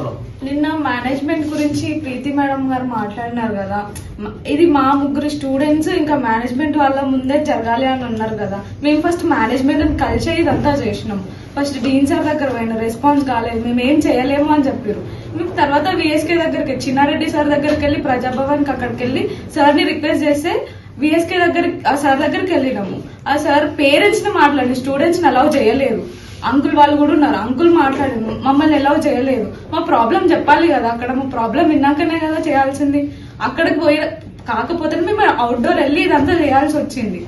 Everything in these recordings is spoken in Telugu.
ప్రాబ్లం నిన్న మేనేజ్మెంట్ గురించి ప్రీతి మేడం గారు మాట్లాడినారు కదా. ఇది మా ముగ్గురు స్టూడెంట్స్ ఇంకా మేనేజ్మెంట్ వాళ్ళ ముందే జరగాలి అని అన్నారు కదా. మేము ఫస్ట్ మేనేజ్మెంట్ కలిసే ఇదంతా చేసినాం. ఫస్ట్ డీన్ సార్ దగ్గర పోయిన రెస్పాన్స్ కాలేదు. మేము ఏం చేయలేము అని చెప్పారు మేము తర్వాత విఎస్కే దగ్గరికి చిన్నారెడ్డి సార్ దగ్గరికి వెళ్ళి ప్రజాభవన్కి అక్కడికి వెళ్ళి సార్ని రిక్వెస్ట్ చేస్తే విఎస్కే దగ్గర ఆ సార్ దగ్గరికి వెళ్ళినాము. ఆ సార్ పేరెంట్స్ని మాట్లాడి స్టూడెంట్స్ని అలౌ చేయలేదు. అంకుల్ వాళ్ళు కూడా ఉన్నారు. అంకుల్ మాట్లాడారు. మమ్మల్ని ఎలా చేయలేదు. మా ప్రాబ్లం చెప్పాలి కదా. అక్కడ మా ప్రాబ్లం విన్నాకనే కదా చేయాల్సింది. అక్కడికి పోయి కాకపోతే మేము అవుట్డోర్ వెళ్ళి ఇదంతా చేయాల్సి వచ్చింది.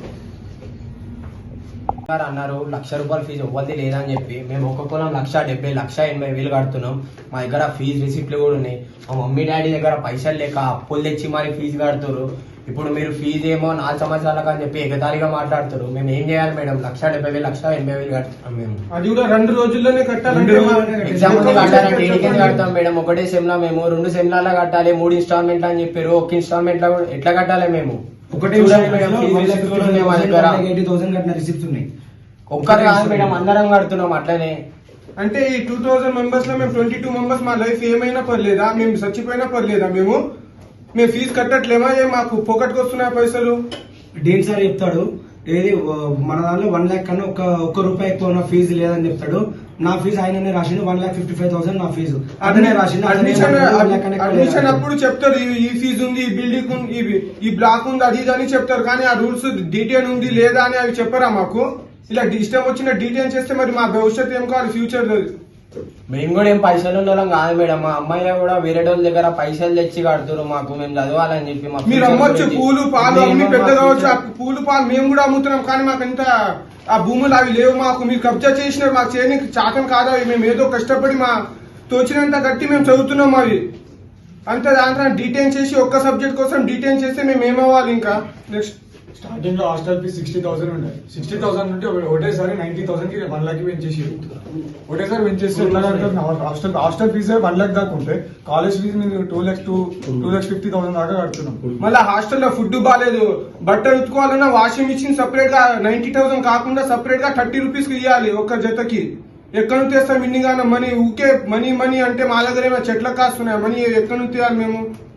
అన్నారు లక్ష రూపాయలు ఫీజు ఇవ్వద్ది లేదని చెప్పి. మేము ఒక్కొక్కరం లక్ష డెబ్బై లక్ష ఎనభై వేలు కడుతున్నాం. మా దగ్గర ఫీజు రిసిప్ట్లు కూడా ఉన్నాయి. మా మమ్మీ డాడీ దగ్గర పైసలు లేక అప్పులు తెచ్చి మరి ఫీజు కడుతున్నారు ఇప్పుడు మీరు ఫీజు ఏమో నాలుగు సంవత్సరాలకు అని చెప్పి ఎగతాళిగా మాట్లాడుతారు మేము ఏం చేయాలి మేడం? లక్ష డెబ్బై వేలు లక్ష ఎనభై వేలు కడుతున్నాం మేము. అది కూడా రెండు రోజుల్లోనే కట్టాలంటే మా- ఎగ్జామ్ కట్టాలంటే కడతాం మేడం? ఒకటే సెమ్లా మేము రెండు సెమ్లలో కట్టాలి మూడు ఇన్స్టాల్మెంట్ అని చెప్పారు ఒక ఇన్స్టాల్మెంట్ ఎట్లా కట్టాలి మేము? ఒకటే ఎయిటీ థౌసండ్ కట్టిన రిసిప్ట్స్ ఉన్నాయి. ఒక్కరు కాదు మేడం అందరం కడుతున్నాం అట్లనే. అంటే ఈ టూ థౌసండ్ మెంబర్స్లో మేము ట్వంటీ టూ మెంబర్స్ మా లైఫ్ ఏమైనా పర్లేదా? మేము చచ్చిపోయినా పర్లేదా మేము? మేము ఫీజు కట్టట్లేమా? ఏ మాకు పొకట్కి వస్తున్నాయి పైసలు? డీన్ సార్ చెప్తాడు ఏది మన దాంట్లో వన్ ల్యాక్ కన్నా ఒక ఒక్క రూపాయి ఎక్కువ నా ఫీజు లేదని చెప్తాడు. నా ఫీజు ఆయననే రాసిండు one lakh fifty five thousand నా ఫీజు అతనే రాసిండు అడ్మిషన్. అప్పుడు చెప్తారు ఈ- ఫీజు ఉంది ఈ బిల్డింగ్ ఉంది ఈ- ఈ బ్లాక్ ఉంది అది ఇది అని చెప్తారు. కానీ ఆ రూల్స్ డీటెయిల్ ఉంది లేదా అని అవి చెప్పరా మాకు? ఇలా ఇష్టం వచ్చిన డీటెయిల్ చేస్తే మరి మా భవిష్యత్తు ఏం కావాలి? ఫ్యూచర్ మేము కూడా ఏం పైసలు వాళ్ళం కాదు మేడం. మా అమ్మాయి కూడా వేరే వాళ్ళ దగ్గర పైసలు తెచ్చి కడుతున్నారు మాకు. మేము చదవాలని చెప్పి మా మీరు అమ్మొచ్చు. పూలు పాలు పెద్ద కావచ్చు. పూలు పాలు మేము కూడా అమ్ముతున్నాం. కానీ మాకు ఎంత ఆ భూములు అవి లేవు మాకు. మీరు కబ్జా చేసినారు. మాకు చేయడానికి చాతం కాదా అవి. మేము ఏదో కష్టపడి మా తోచినంత గట్టి మేము చదువుతున్నాం అవి అంతే దాంట్లో డీటెయిన్ చేసి ఒక్క సబ్జెక్ట్ కోసం డీటెయిన్ చేస్తే మేము ఏమవ్వాలి ఇంకా? నెక్స్ట్ స్టార్టింగ్లో హాస్టల్ ఫీజ్ సిక్స్టీ థౌసండ్ ఉండే. సిక్స్టీ థౌసండ్ ఉంటే ఒక- ఒకటేసారి నైన్టీ థౌసండ్కి వన్ లాక్ పెంచేసి ఒకటేసారి పెంచేసి ఎట్లా హాస్టల్ హాస్టల్ ఫీజే వన్ లాక్ దాకా ఉంటే కాలేజ్ ఫీజు మేము two lakhs two two lakhs fifty thousand దాకా కడుతున్నాం. మళ్ళీ హాస్టల్లో ఫుడ్ బాగాలేదు బట్టలు ఉతుకోవాలన్నా వాషింగ్ మిషన్ సపరేట్గా నైన్టీ థౌసండ్ కాకుండా సపరేట్గా థర్టీ రూపీస్కి ఇవ్వాలి ఒక్క జతకి. ఎక్కడి నుంచి తెస్తాం? ఇన్నిగానో మనీ ఊకే మనీ మనీ అంటే మా దగ్గర ఏమైనా చెట్లకు కాస్తున్నాయి? మనీ ఎక్కడి నుంచి తేవాలి మేము?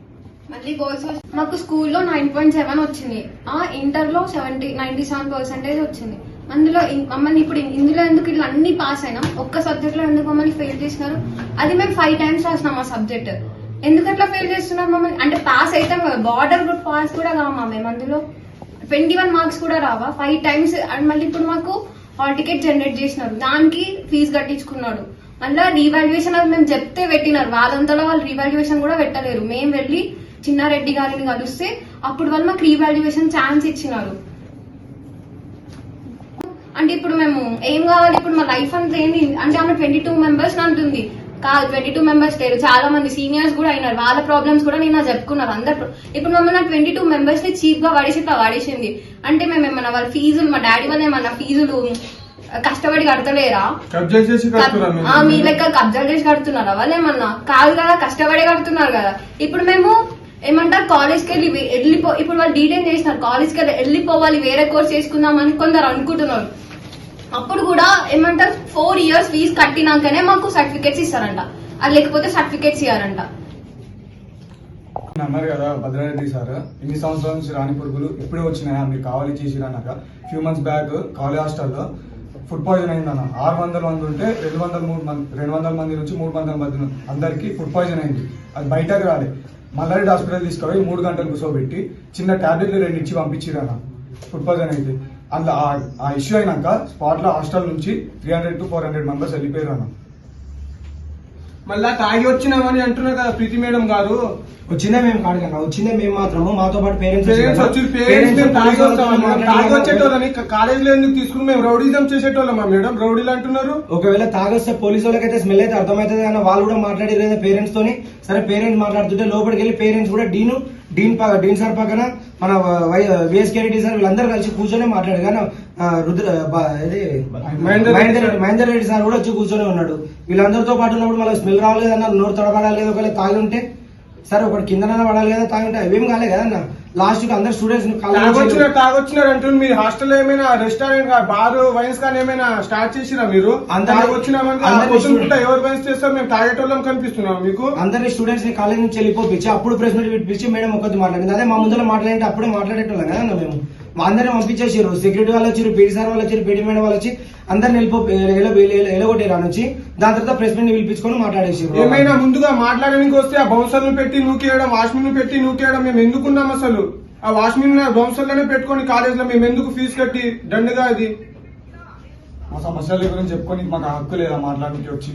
మళ్ళీ బాయ్స్ మాకు స్కూల్లో నైన్ పాయింట్ సెవెన్ వచ్చింది. ఆ ఇంటర్లో సెవెంటీ నైన్టీ సెవెన్ పర్సెంటేజ్ వచ్చింది. అందులో మమ్మల్ని ఇప్పుడు ఇందులో ఎందుకు ఇలా అన్ని పాస్ అయినాం? ఒక్క సబ్జెక్ట్లో ఎందుకు మమ్మల్ని ఫెయిల్ చేసినారు? అది మేము ఫైవ్ టైమ్స్ రాసినాం ఆ సబ్జెక్ట్ ఎందుకు అట్లా ఫెయిల్ చేస్తున్నారు మమ్మల్ని? అంటే పాస్ అవుతాం కదా బార్డర్ గ్రూప్ పాస్ కూడా కావా మేము అందులో? ట్వంటీ వన్ మార్క్స్ కూడా రావా? ఫైవ్ టైమ్స్ అండ్ మళ్ళీ ఇప్పుడు మాకు హాల్ టికెట్ జనరేట్ చేసినారు. దానికి ఫీజు కట్టించుకున్నాడు మళ్ళీ రీవాల్యుయేషన్ అది మేము చెప్తే పెట్టినారు. వాళ్ళంతలో వాళ్ళు రీవాల్యుయేషన్ కూడా పెట్టలేరు. మేము వెళ్ళి చిన్నారెడ్డి గారిని కలిస్తే అప్పుడు వాళ్ళు మాకు రీవాల్యుయేషన్ ఛాన్స్ ఇచ్చినారు. అంటే ఇప్పుడు మేము ఏం కావాలి? ఇప్పుడు మా లైఫ్ అంతా ఏంది? అంటే ఆమె ట్వంటీ టూ మెంబర్స్ అంటుంది. కాదు ట్వంటీ టూ మెంబర్స్ లేరు. చాలా మంది సీనియర్స్ కూడా అయినారు. వాళ్ళ ప్రాబ్లమ్స్ కూడా నేను చెప్పుకున్నారు. అందరు ఇప్పుడు మమ్మల్ని ట్వంటీ టూ మెంబర్స్ని చీప్గా పడేసి ఇట్లా పడేసింది అంటే మేము ఏమన్నా వాళ్ళ ఫీజులు మా డాడీ వాళ్ళు ఏమన్నా ఫీజులు కష్టపడి కడతలేరా? మీ. లెక్క కబ్జా చేసి కడుతున్నారా వాళ్ళు ఏమన్నా? కాదు కదా కష్టపడే కడుతున్నారు కదా. ఇప్పుడు మేము ఏమంటారు? కాలేజ్కి వెళ్ళి వెళ్ళిపో ఇప్పుడు వాళ్ళు డీటెయిల్ చేసినారు కాలేజ్కి వెళ్ళి వెళ్ళిపోవాలి వేరే కోర్స్ చేసుకుందాం అని కొందరు అనుకుంటున్నారు. అప్పుడు కూడా ఏమంటారు? ఫోర్ ఇయర్స్ ఫీజు కట్టినాకనే మాకు సర్టిఫికేట్స్ ఇస్తారంట. అది లేకపోతే సర్టిఫికేట్స్ ఇవ్వరంట అన్నారు కదా భద్రారెడ్డి సార్ ఇన్ని సంవత్సరాల నుంచి రాని పురుగులు ఎప్పుడే వచ్చినాయా? మీరు కావాలి చేసి అన్నాక. ఫ్యూ మంత్స్ బ్యాక్ కాలేజ్ హాస్టల్లో ఫుడ్ పాయిజన్ అయిందన్న. ఆరు వందల మంది ఉంటే రెండు వందల మూడు మంది రెండు వందల మంది నుంచి మూడు వందల మంది అందరికీ ఫుడ్ పాయిజన్ అయింది. అది బయటకు రాలే. మల్లారెడ్డి హాస్పిటల్ తీసుకుపోయి మూడు గంటలు కూర్చోబెట్టి చిన్న టాబ్లెట్లు రెండు ఇచ్చి పంపించిరన్న ఫుడ్ పాయిజన్ అయింది. అందులో ఆ- ఆ ఇష్యూ అయినాక స్పాట్లో హాస్టల్ నుంచి three hundred to four hundred members వెళ్ళిపోయారు అన్న మళ్ళా తాగి వచ్చినామని అంటున్నారు కదా ప్రీతి మేడం గారు. వచ్చిందే మేము కాడకన్నా వచ్చిందే మేము మాత్రము మాతో పాటు పేరెంట్స్ పేరెంట్స్ వచ్చి పేరెంట్స్ మేము తాగి వస్తామని తాగి వచ్చేటోళ్ళని కాలేజీలో ఎందుకు తీసుకుని మేము రౌడీజం చేసేటోళ్ళమా మేడం? రౌడీలు అంటున్నారు. ఒకవేళ తాగొస్తే పోలీసు వాళ్ళకైతే స్మెల్ అయితే అర్థమవుతుంది కానీ వాళ్ళు కూడా మాట్లాడారు లేదా పేరెంట్స్ తోని. సరే పేరెంట్స్ మాట్లాడుతుంటే లోపలికి వెళ్ళి పేరెంట్స్ కూడా డీన్ డీన్ డీన్ సార్ పక్కన మన విఎస్కే రెడ్డి సార్ వీళ్ళందరూ కలిసి కూర్చొని మాట్లాడారు. కానీ రుద్ర మహేందర్ రెడ్డి సార్. కూడా వచ్చి కూర్చొని ఉన్నాడు. వీళ్ళందరితో పాటు ఉన్నప్పుడు మళ్ళీ స్మెల్ రావలేదు అన్నారు నోరు తడబడాలి లేదు ఒకవేళ తాగి ఉంటే సరే ఒకటి కిందన పడాలి కదా తాగుంటే? అవేం కాలే కదా అన్న. లాస్ట్కి అందరు స్టూడెంట్స్ తాగొచ్చినారు అంటున్నారు. మీరు హాస్టల్ ఏమైనా రెస్టారెంట్ బార్ వైన్స్ కానీ ఏమైనా స్టార్ట్ చేసిరా మీరు? తాగొచ్చినామంటే ఎవరు వైన్స్ చేస్తారు? మేము తాగేటోళ్ళం కనిపిస్తున్నాం మీకు. అందరినీ స్టూడెంట్స్ని కాలేజ్ నుంచి వెళ్ళిపోపించి అప్పుడు ప్రెస్ మీట్ పిలిపించి మేడం ఒక్కటి మాట్లాడింది. అదే మా ముందర మాట్లాడితే అప్పుడే మాట్లాడేటోళ్ళం కదా అన్న మేము. అందరిని పంపించేసారు సెక్యూరిటీ వాళ్ళు వచ్చారు పీటీ సార్ వాళ్ళు వచ్చారు పీటీ మేడం వాళ్ళు వచ్చి అందరిని వెళ్ళిపో ఎలగొట్టారు నుంచి దాని తర్వాత ప్రెస్ మీట్ పిలిపించుకొని మాట్లాడేసారు ఏమైనా ముందుగా మాట్లాడడానికి వస్తే ఆ బౌన్సర్లు పెట్టి నూకేయడం వాష్మెన్ పెట్టి నూకేయడం మేము ఎందుకున్నాం అసలు? ఆ వాష్మెన్ బౌన్సర్లనే పెట్టుకొని కాలేజ్లో మేము ఎందుకు ఫీజు కట్టి దండగా ఇది? మా సమస్యల గురించి చెప్పుకొని మాకు హక్కు లేదా మాట్లాడడానికి వచ్చి